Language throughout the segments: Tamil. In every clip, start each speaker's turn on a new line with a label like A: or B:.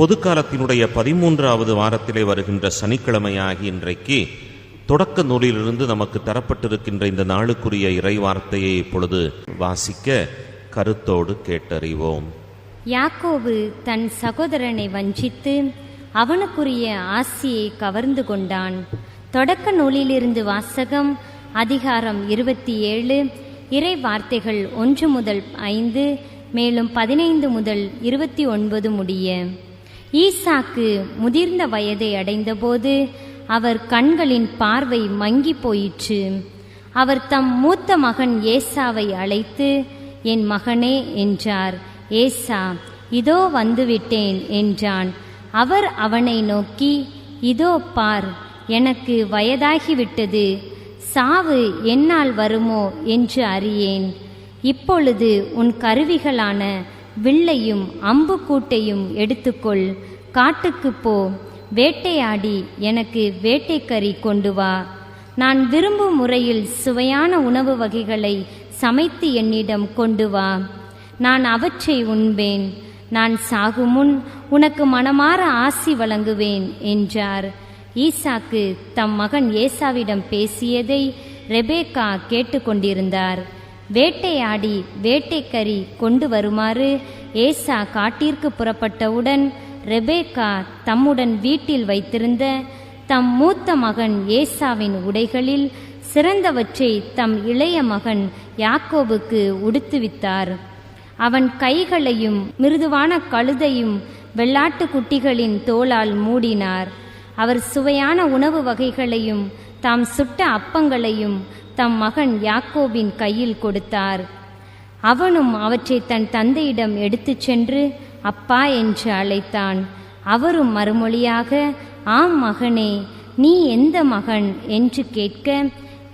A: பொதுக்காலத்தினுடைய பதிமூன்றாவது வாரத்திலே வருகின்ற சனிக்கிழமையாகி இன்றைக்கு தொடக்க நூலிலிருந்து நமக்கு தரப்பட்டிருக்கின்ற இந்த நாளுக்குரிய இறைவார்த்தையை இப்பொழுது வாசிக்க கருத்தோடு கேட்டறிவோம்.
B: யாக்கோபு தன் சகோதரனை வஞ்சித்து அவனுக்குரிய ஆசியை கவர்ந்து கொண்டான். தொடக்க நூலிலிருந்து வாசகம் அதிகாரம் இருபத்தி ஏழு இறை வார்த்தைகள் ஒன்று முதல் ஐந்து மேலும் பதினைந்து முதல் இருபத்தி ஒன்பது முடிய. ஈசாக்கு முதிர்ந்த வயதை அடைந்தபோது அவர் கண்களின் பார்வை மங்கி போயிற்று. அவர் தம் மூத்த மகன் ஏசாவை அழைத்து என் மகனே என்றார். ஏசா இதோ வந்துவிட்டேன் என்றான். அவர் அவனை நோக்கி இதோ பார் எனக்கு வயதாகிவிட்டது. சாவு என்னால் வருமோ என்று அறியேன். இப்பொழுது உன் கருவிகளான வில்லையும் அம்புக்கூட்டையும் எடுத்துக்கொள். காட்டுக்குப் போ. வேட்டையாடி எனக்கு வேட்டைக்கறி கொண்டு வா. நான் விரும்பும் முறையில் சுவையான உணவு வகைகளை சமைத்து என்னிடம் கொண்டு வா. நான் அவற்றை உண்பேன். நான் சாகுமுன் உனக்கு மனமாற ஆசி வழங்குவேன் என்றார். ஈசாக்கு தம் மகன் ஏசாவிடம் பேசியதை ரெபேக்கா கேட்டுக்கொண்டிருந்தார். வேட்டையாடி வேட்டைக்கறி கொண்டு வருமாறு ஏசா காட்டிற்கு புறப்பட்டவுடன் ரெபேக்கா தம்முடன் வீட்டில் வைத்திருந்த தம் மூத்த மகன் ஏசாவின் உடைகளில் சிறந்தவற்றை தம் இளைய மகன் யாக்கோவுக்கு உடுத்துவித்தார். அவன் கைகளையும் மிருதுவான கழுதையும் வெள்ளாட்டு குட்டிகளின் தோளால் மூடினார். அவர் சுவையான உணவு வகைகளையும் தாம் சுட்ட அப்பங்களையும் தம் மகன் யாக்கோபின் கையில் கொடுத்தார். அவனும் அவற்றை தன் தந்தையிடம் எடுத்துச் சென்று அப்பா என்று அழைத்தான். அவரும் மறுமொழியாக ஆம் மகனே நீ எந்த மகன்? என்று கேட்க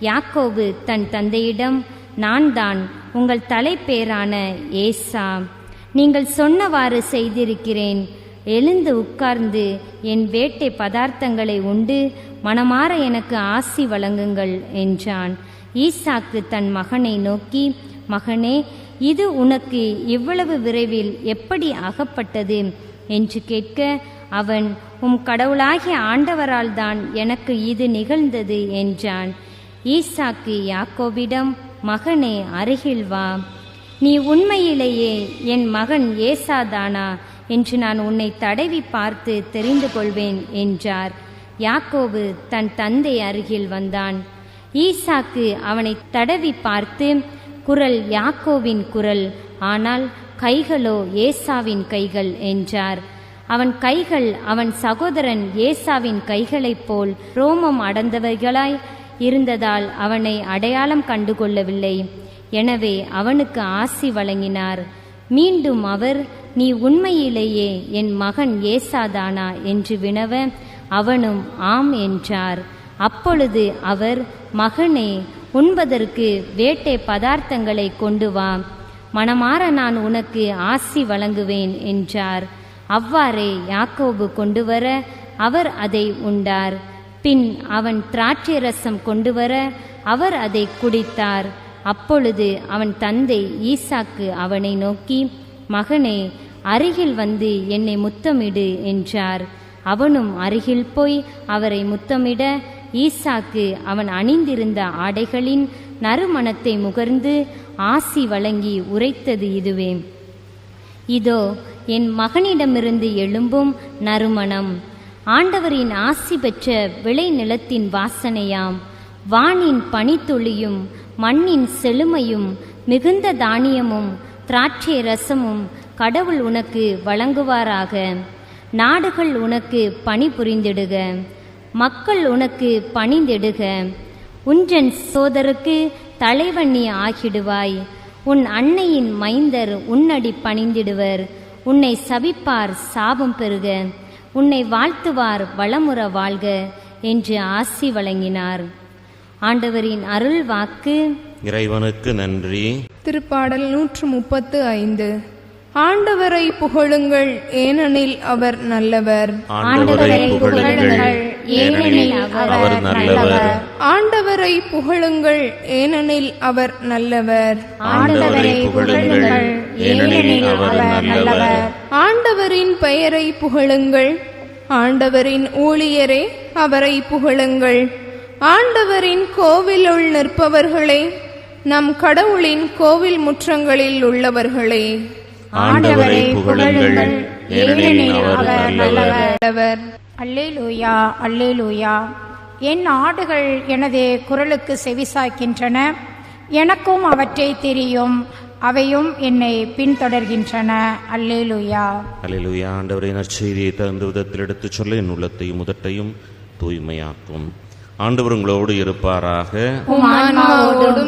B: யாக்கோபு தன் தந்தையிடம் நான் தான் உங்கள் தலைப்பேரான ஏசா. நீங்கள் சொன்னவாறு செய்திருக்கிறேன். எழுந்து உட்கார்ந்து என் வேட்டை பதார்த்தங்களை உண்டு மனமாற எனக்கு ஆசி வழங்குங்கள் என்றான். ஈசாக்கு தன் மகனை நோக்கி மகனே இது உனக்கு இவ்வளவு விரைவில் எப்படி அகப்பட்டது என்று கேட்க அவன் உம் கடவுளாகிய ஆண்டவரால் தான் எனக்கு இது நிகழ்ந்தது என்றான். ஈசாக்கு யாக்கோவிடம் மகனே அருகில் வா. நீ உண்மையிலேயே என் மகன் ஏசாதானா? என்று நான் உன்னை தடவி பார்த்து தெரிந்து கொள்வேன் என்றார். யாக்கோபு தன் தந்தை அருகில் வந்தான். ஈசாக்கு அவனை தடவி பார்த்து குரல் யாக்கோவின் குரல் ஆனால் கைகளோ ஏசாவின் கைகள் என்றார். அவன் கைகள் அவன் சகோதரன் ஏசாவின் கைகளைப் போல் ரோமம் அடர்ந்தவைகளாய் இருந்ததால் அவனை அடையாளம் கண்டுகொள்ளவில்லை. எனவே அவனுக்கு ஆசி வழங்கினார். மீண்டும் அவர் நீ உண்மையிலேயே என் மகன் ஏசாதானா என்று வினவ அவனும் ஆம் என்றார். அப்பொழுது அவர் மகனே உண்பதற்கு வேட்டை பதார்த்தங்களை கொண்டு வா. மனமாற நான் உனக்கு ஆசி வழங்குவேன் என்றார். அவ்வாறே யாக்கோபு கொண்டு வர அவர் அதை உண்டார். பின் அவன் திராட்சை ரசம் கொண்டு வர அவர் அதை குடித்தார். அப்பொழுது அவன் தந்தை ஈசாக்கு அவனை நோக்கி மகனே அருகில் வந்து என்னை முத்தமிடு என்றார். அவனும் அருகில் போய் அவரை முத்தமிட ஈசாக்கு அவன் அணிந்திருந்த ஆடைகளின் நறுமணத்தை முகர்ந்து ஆசி வழங்கி உரைத்தது இதுவே. இதோ என் மகனிடமிருந்து எழும்பும் நறுமணம். ஆண்டவரின் ஆசி பெற்ற விளை நிலத்தின் வாசனையாம். வானின் பனித்துளியும் மண்ணின் செழுமையும் மிகுந்த தானியமும் திராட்சை ரசமும் கடவுள் உனக்கு வழங்குவாராக. நாடுகள் உனக்கு பணி புரிந்திடுக. மக்கள் உனக்கு பணிந்திடுக. உன்றன் சோதருக்கு தலைவன் நீ ஆகிடுவாய். உன் அன்னையின் மைந்தர் உன்னடி பணிந்திடுவர். உன்னை சபிப்பார் சாபம் பெறுக. உன்னை வாழ்த்துவார் வளமுற வாழ்க என்று ஆசி வழங்கினார். ஆண்டவரின் அருள் வாக்கு.
A: இறைவனுக்கு நன்றி.
C: திருப்பாடல் நூற்று முப்பத்து ஐந்து. ஆண்டவரை புகழுங்கள் ஏனெனில் அவர் நல்லவர்.
A: ஆண்டவரை புகழுங்கள் ஏனெனில் அவர் நல்லவர்.
C: ஆண்டவரை புகழுங்கள் ஏனெனில் அவர் நல்லவர்.
A: ஆண்டவரை புகழுங்கள் ஏனெனில் அவர் நல்லவர்.
C: ஆண்டவரின் பெயரை புகழுங்கள் ஆண்டவரின் ஊழியரே அவரை புகழுங்கள். ஆண்டவரின் கோவிலுள் நிற்பவர்களே நம் கடவுளின் கோவில் முற்றங்களில் உள்ளவர்களே.
A: ஆண்டவரை புகழுங்கள். அவர் நல்லவர்.
C: ஆண்டவர்
D: அல்லேலூயா அல்லேலூயா. என் ஆடுகள் எனது குரலுக்கு செவிசாய்க்கின்றன. எனக்கும் அவற்றை தெரியும். அவையும் என்னை பின்தொடர்கின்றன. அல்லேலூயா.
A: அல்லேலூயா. ஆண்டவரை நற்செய்தியை தகுந்த விதத்தில் எடுத்துச் சொல்ல என் உள்ளத்தையும் முதட்டையும் தூய்மையாக்கும். ஆண்டவர் உங்களோடு இருப்பாராக.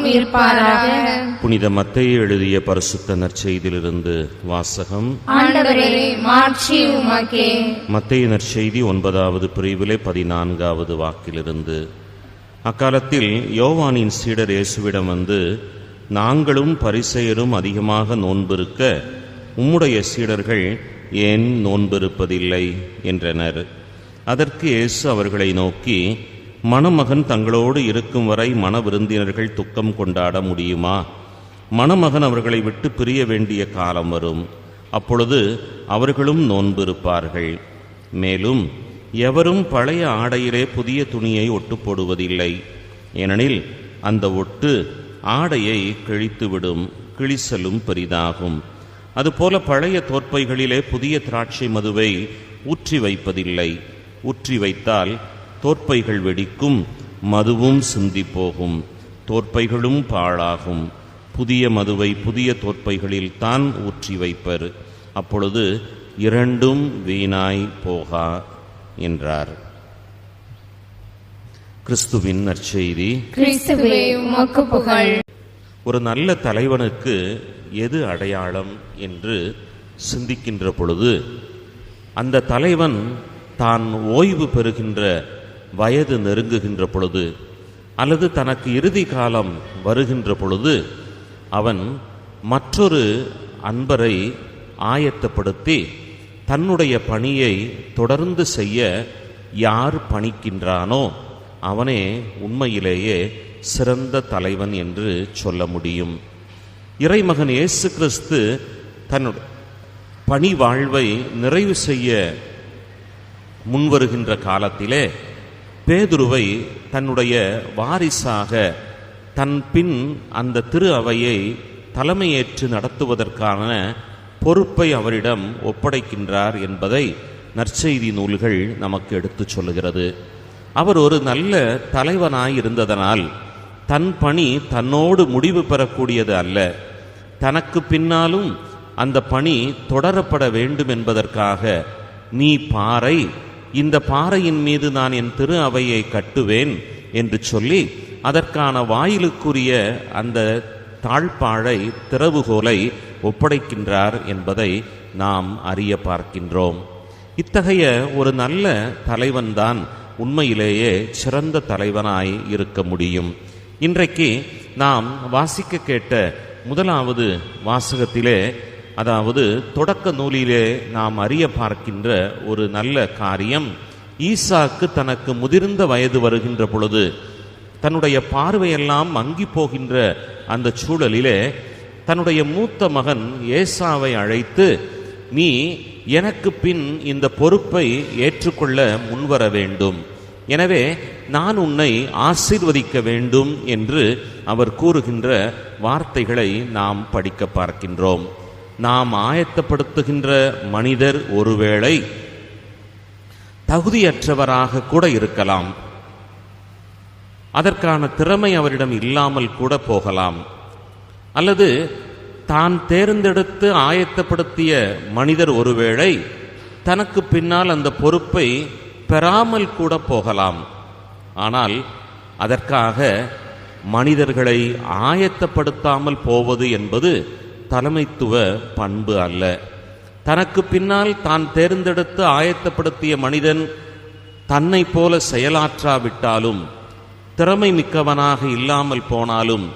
C: இருப்பாராக.
A: புனித மத்தேயு எழுதிய பரிசுத்த நற்செய்தியிலிருந்து வாசகம். மத்தேயு நற்செய்தி ஒன்பதாவது பிரிவிலே பதினான்காவது வாக்கிலிருந்து. அக்காலத்தில் யோவானின் சீடர் இயேசுவிடம் வந்து நாங்களும் பரிசெயரும் அதிகமாக நோன்பிருக்க உம்முடைய சீடர்கள் ஏன் நோன்பிருப்பதில்லை? என்றனர். அதற்கு இயேசு அவர்களை நோக்கி மணமகன் தங்களோடு இருக்கும் வரை மண விருந்தினர்கள் துக்கம் கொண்டாட முடியுமா? மணமகன் அவர்களை விட்டு பிரிய வேண்டிய காலம் வரும். அப்பொழுது அவர்களும் நோன்பிருப்பார்கள். மேலும் எவரும் பழைய ஆடையிலே புதிய துணியை ஒட்டு போடுவதில்லை ஏனெனில் அந்த ஒட்டு ஆடையை கிழித்துவிடும் கிழிசலும் பெரிதாகும். அதுபோல பழைய தோற்பைகளிலே புதிய திராட்சை மதுவை ஊற்றி வைப்பதில்லை. ஊற்றி வைத்தால் தோற்பைகள் வெடிக்கும் மதுவும் சிந்தி போகும் தோற்பைகளும் பாழாகும். புதிய மதுவை புதிய தோற்பைகளில் தான் ஊற்றி வைப்பர். அப்பொழுது இரண்டும் வீணாய் போகா என்றார். கிறிஸ்துவின் நற்செய்தி. ஒரு நல்ல தலைவனுக்கு எது அடையாளம் என்று சிந்திக்கின்ற பொழுது அந்த தலைவன் தான் ஓய்வு பெறுகின்ற வயது நெருங்குகின்ற பொழுது அல்லது தனக்கு இறுதி காலம் வருகின்ற பொழுது அவன் மற்றொரு அன்பரை ஆயத்தப்படுத்தி தன்னுடைய பணியை தொடர்ந்து செய்ய யார் பணிக்கின்றானோ அவனே உண்மையிலேயே சிறந்த தலைவன் என்று சொல்ல முடியும். இறைமகன் இயேசு கிறிஸ்து தன்னுடைய பணி வாழ்வை நிறைவு செய்ய முன்வருகின்ற காலத்திலே பேதுருவை தன்னுடைய வாரிசாக தன் பின் அந்த திரு அவையை தலைமையேற்று நடத்துவதற்கான பொறுப்பை அவரிடம் ஒப்படைக்கின்றார் என்பதை நற்செய்தி நூல்கள் நமக்கு எடுத்துச் சொல்லுகிறது. அவர் ஒரு நல்ல தலைவனாய் இருந்ததனால் தன் பணி தன்னோடு முடிவு பெறக்கூடியது அல்ல. தனக்கு பின்னாலும் அந்த பணி தொடரப்பட வேண்டும் என்பதற்காக நீ பாறை இந்த பாறையின் மீது நான் என் திரு அவையை கட்டுவேன் என்று சொல்லி அதற்கான வாயிலுக்குரிய அந்த தாழ்பாழை திறவுகோலை ஒப்படைக்கின்றார் என்பதை நாம் அறிய பார்க்கின்றோம். இத்தகைய ஒரு நல்ல தலைவன்தான் உண்மையிலேயே சிறந்த தலைவனாய் இருக்க முடியும். இன்றைக்கு நாம் வாசிக்க கேட்ட முதலாவது வாசகத்திலே அதாவது தொடக்க நூலிலே நாம் அறிய பார்க்கின்ற ஒரு நல்ல காரியம் ஈசாக்கு தனக்கு முதிர்ந்த வயது வருகின்ற பொழுது தன்னுடைய பார்வையெல்லாம் மங்கி போகின்ற அந்த சூழலிலே தன்னுடைய மூத்த மகன் ஏசாவை அழைத்து நீ எனக்கு பின் இந்த பொறுப்பை ஏற்றுக்கொள்ள முன்வர வேண்டும். எனவே நான் உன்னை ஆசீர்வதிக்க வேண்டும் என்று அவர் கூறுகின்ற வார்த்தைகளை நாம் படிக்க பார்க்கின்றோம். நாம் ஆயத்தப்படுத்துகின்ற மனிதர் ஒருவேளை தகுதியற்றவராக கூட இருக்கலாம். அதற்கான திறமை அவரிடம் இல்லாமல் கூட போகலாம். அல்லது தான் தேர்ந்தெடுத்து ஆயத்தப்படுத்திய மனிதர் ஒருவேளை தனக்கு பின்னால் அந்த பொறுப்பை பெறாமல் கூட போகலாம். ஆனால் அதற்காக மனிதர்களை ஆயத்தப்படுத்தாமல் போவது என்பது தலைமைத்துவ பண்பு அல்ல. தனக்கு பின்னால் தான் தேர்ந்தெடுத்து ஆயத்தப்படுத்திய மனிதன் தன்னை போல செயலாற்றாவிட்டாலும் திறமை மிக்கவனாக இல்லாமல் போனாலும்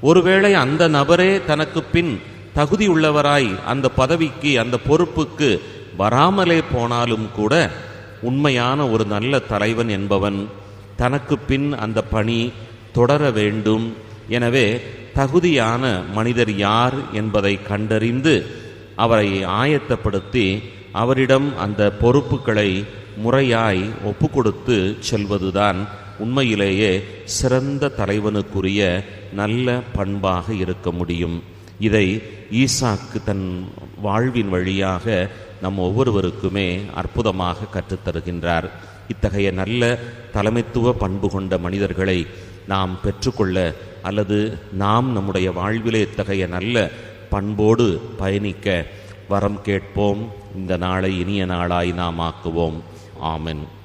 A: ஒருவேளை அந்த நபரே தனக்கு பின் தகுதியுள்ளவராய் அந்த பதவிக்கு அந்த பொறுப்புக்கு வராமலே போனாலும் கூட உண்மையான ஒரு நல்ல தலைவன் என்பவன் தனக்கு பின் அந்த பணி தொடர வேண்டும். எனவே தகுதியான மனிதர் யார் என்பதை கண்டறிந்து அவரை ஆயத்தப்படுத்தி அவரிடம் அந்த பொறுப்புகளை முறையாய் ஒப்புக்கொடுத்து செல்வதுதான் உண்மையிலேயே சிறந்த தலைவனுக்குரிய நல்ல பண்பாக இருக்க முடியும். இதை ஈசாக்கு தன் வாழ்வின் வழியாக நம் ஒவ்வொருவருக்குமே அற்புதமாக கற்றுத்தருகின்றார். இத்தகைய நல்ல தலைமைத்துவ பண்பு கொண்ட மனிதர்களை நாம் பெற்றுக்கொள்ள அல்லது நாம் நம்முடைய வாழ்விலே இத்தகைய நல்ல பண்போடு பயணிக்க வரம் கேட்போம். இந்த நாளை இனிய நாளாய் நாம் ஆக்குவோம். ஆமென்.